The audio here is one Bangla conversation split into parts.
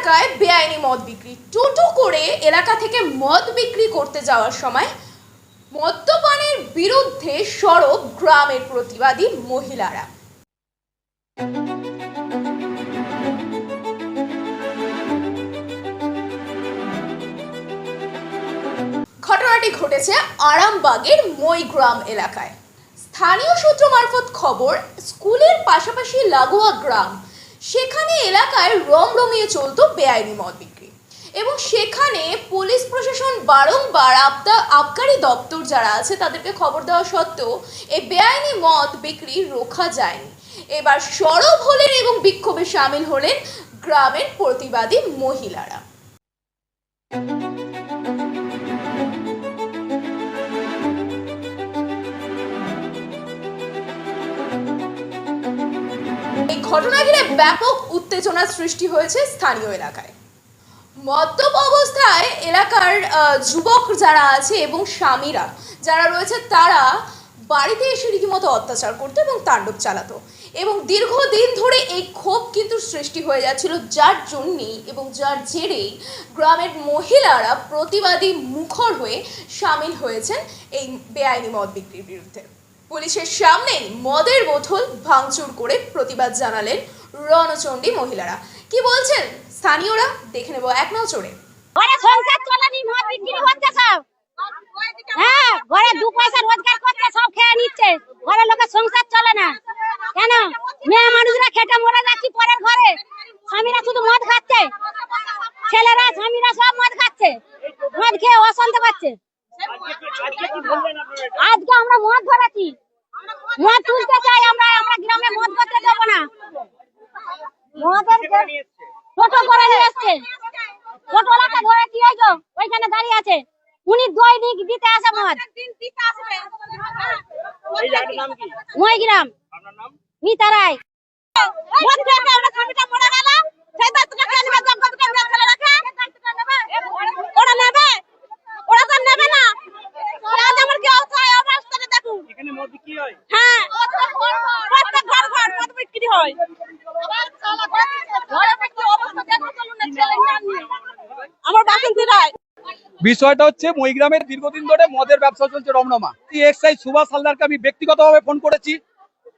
এলাকায় বেআইনি মদ বিক্রি। টোটো করে এলাকা থেকে মদ বিক্রি করতে যাওয়ার সময় মদ্যপানের বিরুদ্ধে সরব গ্রামের প্রতিবাদী মহিলারা। ঘটনাটি ঘটেছে আরামবাগের মইগ্রাম এলাকায়। স্থানীয় সূত্র মারফত খবর, স্কুলের পাশাপাশি লাগোয়া গ্রাম সেখানে এলাকায় রমরমিয়ে চলতো বেআইনি মদ বিক্রি। এবং সেখানে পুলিশ প্রশাসন বারংবার আপদা আবকারি দপ্তর যারা আছে তাদেরকে খবর দেওয়া সত্ত্বেও এই বেআইনি মদ বিক্রি রোখা যায়নি। এবার সরব হলেন এবং বিক্ষোভে সামিল হলেন গ্রামের প্রতিবাদী মহিলারা। এই ঘটনা ঘিরে ব্যাপক উত্তেজনার সৃষ্টি হয়েছে স্থানীয় এলাকায়। মদ্যপ অবস্থায় এলাকার যুবক যারা আছে এবং স্বামীরা যারা রয়েছে তারা বাড়িতে এসে রীতিমতো অত্যাচার করতো এবং তাণ্ডব চালাতো এবং দীর্ঘদিন ধরে এই ক্ষোভ কিন্তু সৃষ্টি হয়ে যাচ্ছিল যার জন্যেই এবং যার জেরেই গ্রামের মহিলারা প্রতিবাদী মুখর হয়ে সামিল হয়েছেন এই বেআইনি মদ বিক্রির বিরুদ্ধে। পুলিশের সামনেই মদের বোতল ভাঙচুর করে প্রতিবাদ জানালেন রণচণ্ডী মহিলারা। কি বলছেন? স্থানীয়রা? দেখে নেব এক নজরে। ঘরে হ্যাঁ লোকের সংসার চলে না। কেন? মেয়ে মানুষরা খেটে মরে যাচ্ছি, পরের ঘরে স্বামীরা শুধু মদ খাচ্ছে ছেলেরা স্বামীরা সব মদ খাচ্ছে মদ খেয়ে অশান্ত পাচ্ছে আজকে আমরা মদ ধরেছি মদ তুলতে চাই আমরা আমরা গ্রামে মদ করতে দেবো না। মদের টোটো করে নিয়ে এসছে। টোটোলাকে ধরেছি ওই তো ওইখানে দাঁড়িয়ে আছে। উনি দই দিক দিতে আসে মদ কি? মহিগ্রাম আপনার নাম? মিতা রায় মদ খেয়ে আমরা স্বামীটা মরে গেল সেই দায়িত্বটা কে নেবে জগৎকে মেয়ে ছেলে রাখে ওরা নেবে ওরা তো নেবে না আজ আমার কি অবস্থায় অবস্থানে দেখুন এখানে মদ বিক্রি হয় হ্যাঁ প্রত্যেক ঘর ঘর মদ বিক্রি হয় ঘরে বিক্রি অবস্থা দেখুন চলুন না ছেলে নিয়ে আমার বাসন্তী রায় বিষয়টা হচ্ছে মহিগ্রামের দীর্ঘদিন ধরে মদের ব্যবসা চলছে রমরমা। এক্সাই সুভাষ হালদারকে আমি ব্যক্তিগতভাবে ফোন করেছি।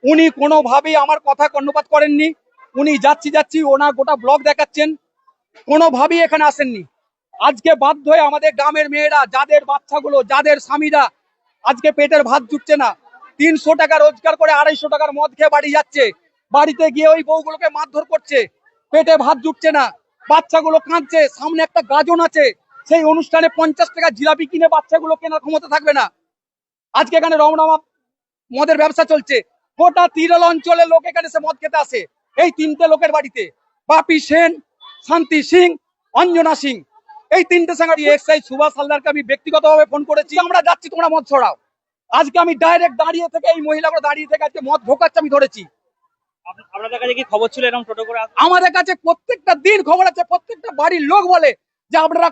উনি কোনোভাবেই আমার কথা কর্ণপাত করেননি। উনি যাচ্ছি যাচ্ছি ওনার গোটা ব্লগ দেখাচ্ছেন। কোনোভাবেই এখানে আসেননি। আজকে বাধ্য হয়ে আমাদের গ্রামের মেয়েরা, যাদের বাচ্চাগুলো, যাদের স্বামীরা আজকে পেটের ভাত জুটছে না, তিনশো টাকা রোজগার করে আড়াইশো টাকার মদ খেয়ে বাড়ি যাচ্ছে। বাড়িতে গিয়ে ওই বউগুলোকে মারধর করছে। পেটে ভাত জুটছে না। বাচ্চাগুলো কাঁদছে। সামনে একটা গাজন আছে। সেই অনুষ্ঠানে পঞ্চাশ টাকা জিলাপি কিনে বাচ্চাগুলো কেনার ক্ষমতা থাকবে না। আজকে এখানে রমরমা মদের ব্যবসা চলছে। গোটা তিরল অঞ্চলের লোক এখানে সে মদ খেতে আসে। এই তিনটে লোকের বাড়িতে বাপি সেন শান্তি সিং অঞ্জনা সিং। এই তিনটে সাংগারি এক্সাই সুভাষ হালদারকে আমি ব্যক্তিগতভাবে ফোন করেছি। আমরা যাচ্ছি তোমরা মদ ছড়াও। আজকে আমি ডাইরেক্ট দাঁড়িয়ে থেকে এই মহিলাগুলো দাঁড়িয়ে থেকে আজকে মদ ঢোকাচ্ছে আমি ধরেছি। আপনাদের কাছে কি খবর ছিল এরকম টোটো করে আমাদের কাছে প্রত্যেকটা দিন খবর আছে প্রত্যেকটা বাড়ির লোক বলে যে আপনারা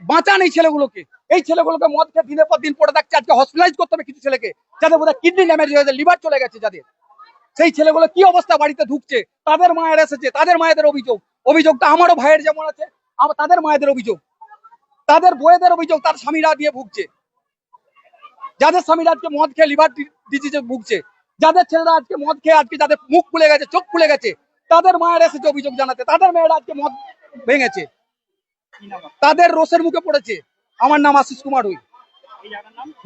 বাঁচান এই ছেলেগুলোকে। এই ছেলেগুলোকে মদ খেয়ে দিনের পর দিন পড়ে থাকছে, আজকে হসপিটালাইজ করতে হবে কিছু ছেলেকে যাদের বোধহয় কিডনি ড্যামেজ হয়েছে লিভার চলে গেছে যাদের। সেই ছেলেগুলো কি অবস্থা বাড়িতে ঢুকছে? তাদের মায়ের এসেছে, তাদের মায়েদের অভিযোগ। অভিযোগটা আমারও ভাইয়ের যেমন আছে তাদের মায়েদের অভিযোগ। তাদের বইয়েদের অভিযোগ, তার স্বামীরা দিয়ে ভুগছে। যাদের স্বামীরা আজকে মদ খেয়ে লিভার ডিজিজে ভুগছে, যাদের ছেলেরা আজকে মদ খেয়ে আজকে যাদের মুখ খুলে গেছে, চোখ খুলে গেছে, তাদের মায়ের এসেছে অভিযোগ জানাতে। তাদের মেয়েরা আজকে মদ ভেঙেছে? তাদের রোষের মুখে পড়েছে। আমার নাম আশিস কুমার হুই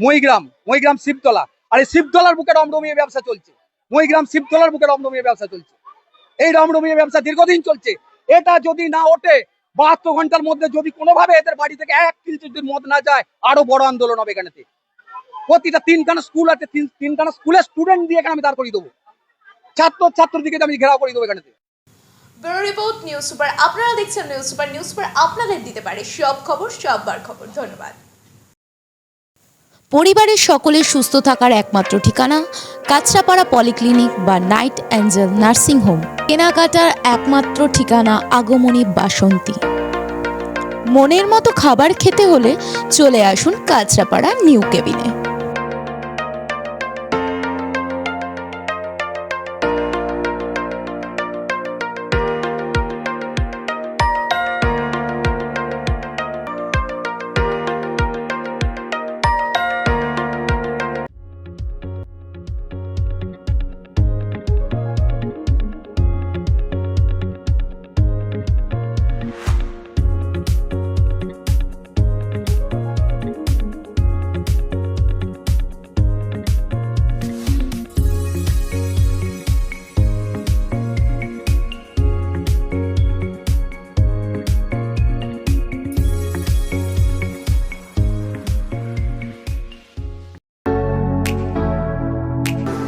মহিগ্রাম মহিগ্রাম শিবতলা। আর এই শিবতলার বুকে রমরমিয়ে ব্যবসা চলছে। মহিগ্রাম শিবতলার বুকে রমরমিয়ে ব্যবসা চলছে। এই রমরমিয়ে ব্যবসা দীর্ঘদিন চলছে। এটা যদি না ওঠে, বাহাত্তর ঘণ্টার মধ্যে যদি কোনোভাবে এদের বাড়ি থেকে এক কিল যদি মদ না যায়, আরও বড় আন্দোলন হবে এখানেতে। প্রতিটা তিনখানা স্কুল আছে, তিন তিনখানা স্কুলের স্টুডেন্ট দিয়ে এখানে আমি দাঁড় করিয়ে দেবো। ছাত্র ছাত্র দিকে আমি ঘেরাও করিয়ে দেবো এখানেতে। রিপোর্ট নিউজ সুপার আপনারা দেখছেন নিউজ সুপার নিউজ সুপার আপনাদের দিতে পারে সব খবর, সববার খবর। ধন্যবাদ। পরিবারের সকলের সুস্থ থাকার একমাত্র ঠিকানা কাঁচরাপাড়া পলিক্লিনিক বা নাইট অ্যাঞ্জেল নার্সিং হোম। কেনাকাটার একমাত্র ঠিকানা আগমনী বাসন্তী। মনের মতো খাবার খেতে হলে চলে আসুন কাঁচরাপাড়া নিউ কেবিনে।